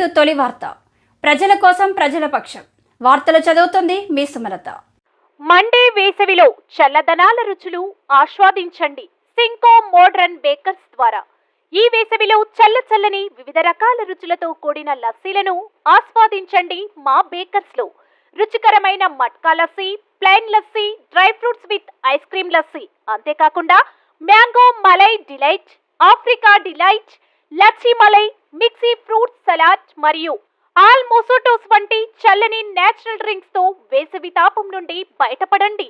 To తొలి వార్త. ప్రజల కోసం ప్రజల పక్షం. వార్తలు చదువుతుంది మీ సుమలత. మండే వేసవిలో చల్లదనాల రుచులు ఆస్వాదించండి సింకో మోడ్రన్ బేకర్స్ ద్వారా. ఈ వేసవిలో చల్ల చల్లని వివిధ రకాల రుచులతో కూడిన లస్సీలను ఆస్వాదించండి మా బేకర్స్లో రుచికరమైన matka lassi plain lassi dry fruits with ice cream lassi. అంతేకాకుండా mango malai delight Africa delight Lachchi malai mixie fruit salad మరియు ఆల్ మొసోటోస్ వంటి చల్లని నేచురల్ డ్రింక్స్తో వేసవి తాపం నుండి బయటపడండి.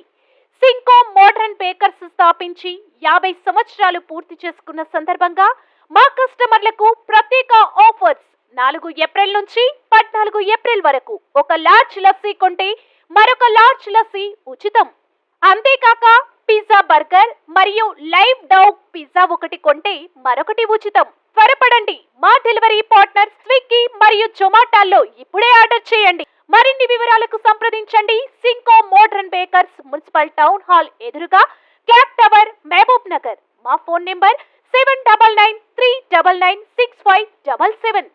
సింకో మోడర్న్ బేకర్స్ స్థాపించి యాభై సంవత్సరాలు పూర్తి చేసుకున్న సందర్భంగా మా కస్టమర్లకు ప్రత్యేక ఆఫర్స్. నాలుగు ఏప్రిల్ నుంచి పద్నాలుగు ఏప్రిల్ వరకు ఒక లార్జ్ లస్సీ కొంటే మరొక లార్జ్ లస్సీ ఉచితం. అంతేకాక బర్గర్ మరియు లైవ్ డౌగ్ పిజ్జా ఒకటి కొంటే మరొకటి ఉచితం. త్వరపడండి. మా డెలివరీ పార్ట్నర్ స్విగ్గీ మరియు జొమాటోలో ఇప్పుడే ఆర్డర్ చేయండి. మరిన్ని వివరాలకు సంప్రదించండి. సింకో modern bakers municipal town hall ఎదురుగా క్లాక్ టవర్ మహబూబ్ నగర్. మా phone number seven double nine three double nine six five double seven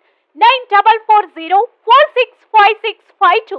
nine double four zero four six five six five two.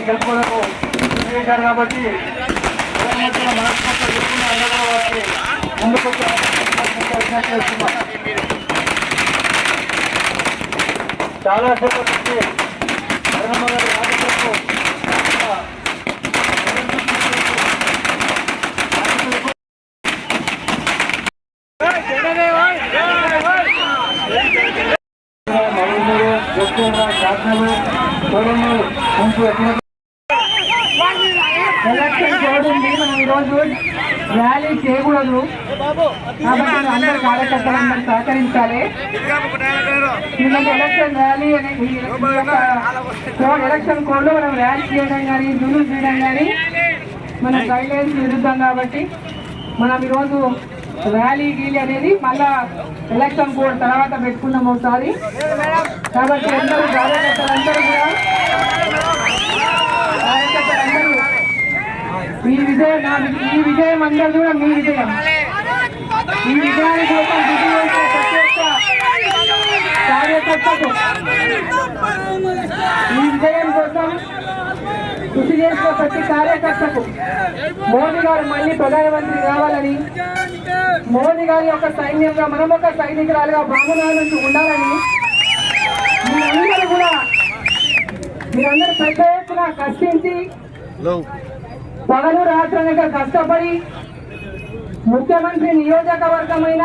అవకాశం విజ్ఞప్తి చేస్తున్నాం. చాలా సేపటి నుంచి అరుణమ్మ గారి రాజకీయాలకు మరుగుదొడ్లు, వస్తువుల శాసనాలు, చూడండి, ముందు ఎట్లా ఎలక్షన్ కోడ్ ఉంది మనం ఈరోజు ర్యాలీ చేయకూడదు. కాబట్టి అందరు కార్యకర్తలు అందరూ సహకరించాలి. ఎందుకంటే ఎలక్షన్ ర్యాలీ అనే ఈ యొక్క కోడ్ ఎలక్షన్ కోడ్లో మనం ర్యాలీ చేయడం కానీ జులు చేయడం కానీ మన గైడ్ లైన్స్ విరుద్ధం కాబట్టి మనం ఈరోజు ర్యాలీ గీలి అనేది మళ్ళా ఎలక్షన్ కోడ్ తర్వాత పెట్టుకుందాం ఒకసారి. కాబట్టి అందరూ కార్యకర్తలందరూ కూడా కార్యకర్తలందరూ ఈ విజయం ఈ విజయం అందరూ కూడా మీ విజయం. ఈ విజయాన్ని కోసం కార్యకర్తకు. ఈ విజయం కోసం కృషి చేసిన ప్రతి కార్యకర్తకు మోదీ గారు మళ్ళీ ప్రధానమంత్రి కావాలని మోదీ గారి యొక్క సైన్యంగా మనం ఒక సైనికురాలుగా బ్రాహ్మణాల నుంచి ఉండాలని మీరందరూ కూడా మీరందరూ పెద్ద ఎత్తున కష్టించి పగలు రాత్రనగా కష్టపడి ముఖ్యమంత్రి నియోజకవర్గమైన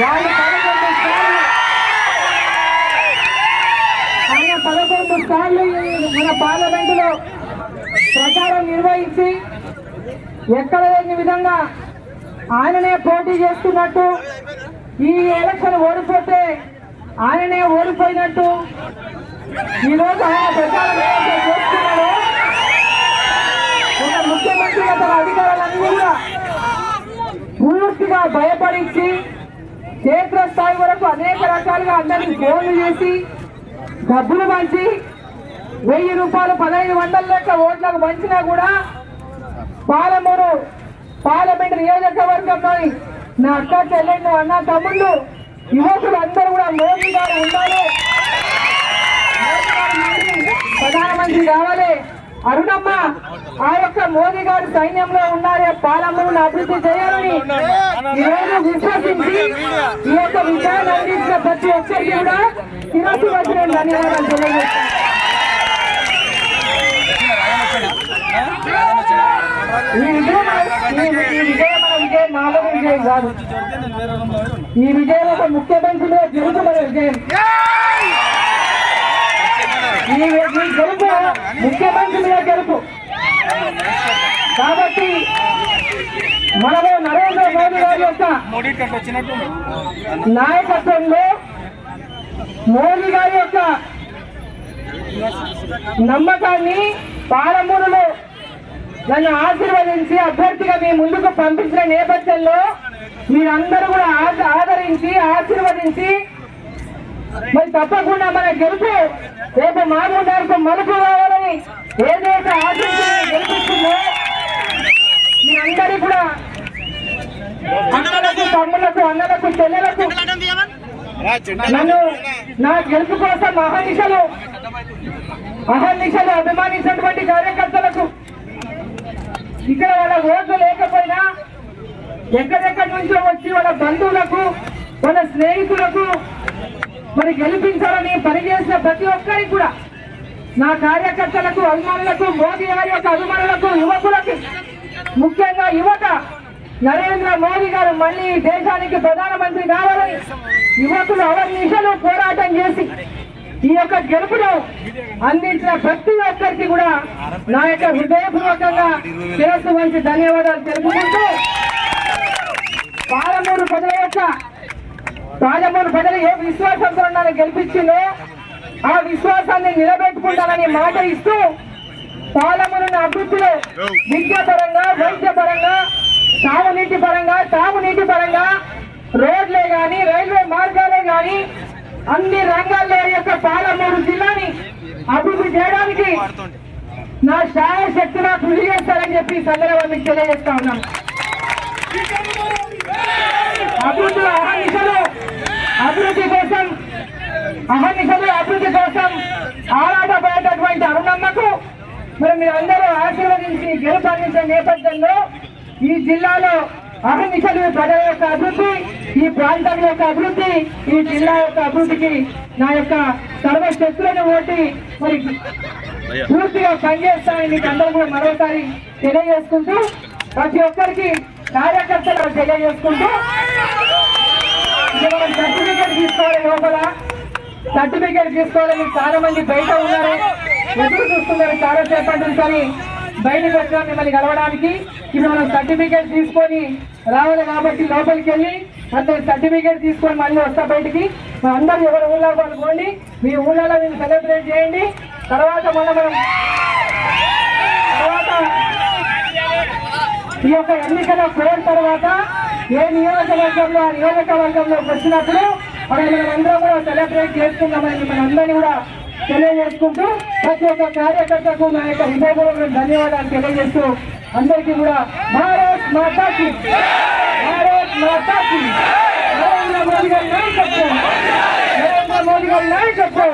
వాళ్ళు పదకొండు సార్లు ఆయన పదకొండు సార్లు మన పార్లమెంటులో ప్రచారం నిర్వహించి ఎక్కడ లేని విధంగా ఆయననే పోటీ చేస్తున్నట్టు ఈ ఎలక్షన్ ఓడిపోతే ఆయననే ఓడిపోయినట్టు ఈరోజు ఆయన ప్రచారం ఏదైతే చేస్తున్నాడో ఒక ముఖ్యమంత్రి తన అధికారులన్నీ కూడా పూర్తిగా భయపడించి క్షేత్రస్థాయి వరకు అనేక రకాలుగా అందరికీ ఫోన్లు చేసి డబ్బులు పంచి వెయ్యి రూపాయలు పదహైదు వందల లెక్క ఓట్లకు పంచినా కూడా పాలమూరు పార్లమెంట్ నియోజకవర్గంలోని నా అక్క చెల్లెళ్ళు అన్న తమ్ముళ్ళు యువకులు అందరూ కూడా మోదీ గారు ఉండాలి. ప్రధానమంత్రి కావాలి. అరుణమ్మ ఆ యొక్క మోదీ గారు సైన్యంలో ఉన్నారే పాలమ్మను అభివృద్ధి చేయాలని ఈరోజు విశ్వసించి ఈ యొక్క విజయాన్ని అందించిన ప్రతి ఒక్కరికి కూడా తిరుపతి వచ్చిన ధన్యవాదాలు తెలియజేస్తాను ఈ విజయం ఒక ముఖ్యమంత్రి జరుగుతున్న విజయం. ఈ గెలుపు ముఖ్యమంత్రి మీద గెలుపు. కాబట్టి మనలో నరేంద్ర మోదీ గారి యొక్క నాయకత్వంలో మోదీ గారి యొక్క నమ్మకాన్ని పాలమూరులో నన్ను ఆశీర్వదించి అభ్యర్థిగా మీ ముందుకు పంపించిన నేపథ్యంలో మీరందరూ కూడా ఆదరించి ఆశీర్వదించి మరి తప్పకుండా మన గెలుపు రేపు మామూలు మలుపు కావాలని ఏదైతే ఆశించి గెలిపిస్తుందో మీ అందరి కూడా అన్నలకు తమ్ములకు అన్నలకు చెల్లెలకు నన్ను నా గెలుపు కోసం అహర్నిశలు అహర్నిశలు అభిమానించినటువంటి కార్యకర్తలకు ఇక్కడ వాళ్ళ ఓట్లు లేకపోయినా ఎక్కడెక్కడి నుంచో వచ్చి వాళ్ళ బంధువులకు వాళ్ళ స్నేహితులకు మరి గెలిపించాలని పనిచేసిన ప్రతి ఒక్కరికి కూడా నా కార్యకర్తలకు అభిమానులకు మోదీ గారి యొక్క అభిమానులకు యువకులకి ముఖ్యంగా యువత నరేంద్ర మోదీ గారు మళ్ళీ దేశానికి ప్రధానమంత్రి కావాలని యువకులు అవర్నిశలు పోరాటం చేసి ఈ యొక్క గెలుపును అందించిన ప్రతి ఒక్కరికి కూడా నా యొక్క హృదయపూర్వకంగా శిరస్సు వంచి ధన్యవాదాలు తెలుపుకుంటూ పాలమూరు ప్రజల యొక్క పాలమూరు ప్రజలు ఏ విశ్వాసంతో నన్ను గెలిపించిందో ఆ విశ్వాసాన్ని నిలబెట్టుకుంటానని మాట ఇస్తూ పాలమూరుని అభివృద్ధిలో విద్యాపరంగా వైద్యపరంగా తాగునీటి పరంగా తాగునీటి పరంగా రోడ్లే గాని రైల్వే మార్గాలే గాని అన్ని రంగాల్లో యొక్క పాలమూరు జిల్లాని అభివృద్ధి చేయడానికి నా శాయశక్తిగా కృషి చేస్తారని చెప్పి ఈ మీకు తెలియజేస్తా ఉన్నాను. అభివృద్ధి అహర్నిశలు అభివృద్ధి కోసం అహర్నిశలు అభివృద్ధి కోసం ఆరాటపడేటటువంటి అరుణమ్మకు మరి మీరు అందరూ ఆశీర్వదించి గెలుపు అందించే నేపథ్యంలో ఈ జిల్లాలో అహర్నిశలు ప్రజల యొక్క అభివృద్ధి ఈ ప్రాంతం యొక్క అభివృద్ధి ఈ జిల్లా యొక్క అభివృద్ధికి నా యొక్క సర్వశక్తులను ఓటి మరి పూర్తిగా పనిచేస్తానని మీకు అందరూ కూడా మరోసారి తెలియజేసుకుంటూ ప్రతి ఒక్కరికి కార్యకర్తలు తెలియజేసుకుంటూ మనం సర్టిఫికేట్ తీసుకోవాలి లోపల. సర్టిఫికేట్ తీసుకోవాలి. మీకు చాలా మంది బయట ఉన్నారు. ఎదురు చూస్తున్నారు చాలా సేపటి నుంచి బయటకు వచ్చాం మిమ్మల్ని కలవడానికి. ఇప్పుడు మనం సర్టిఫికేట్ తీసుకొని రావాలి కాబట్టి లోపలికి వెళ్ళి అంటే సర్టిఫికేట్ తీసుకొని మళ్ళీ వస్తా బయటికి. మా అందరూ ఎవరు ఊళ్ళో అనుకోండి మీ ఊళ్ళలో మీరు సెలబ్రేట్ చేయండి. తర్వాత మన మనం ఈ యొక్క ఎన్నికల పోయిన తర్వాత ఏ నియోజకవర్గంలో ఆ నియోజకవర్గంలోకి వచ్చినప్పుడు మనం అందరం కూడా సెలబ్రేట్ చేసుకుందామని మన అందరినీ కూడా తెలియజేసుకుంటూ ప్రతి ఒక్క కార్యకర్తకు నా యొక్క హృదయపూర్వక ధన్యవాదాలు తెలియజేస్తూ అందరికీ కూడా భారత్ మాతా భారత్ మాతాకి నరేంద్ర మోదీ గారు నాయకత్వం నరేంద్ర మోదీ గారు నాయకత్వం.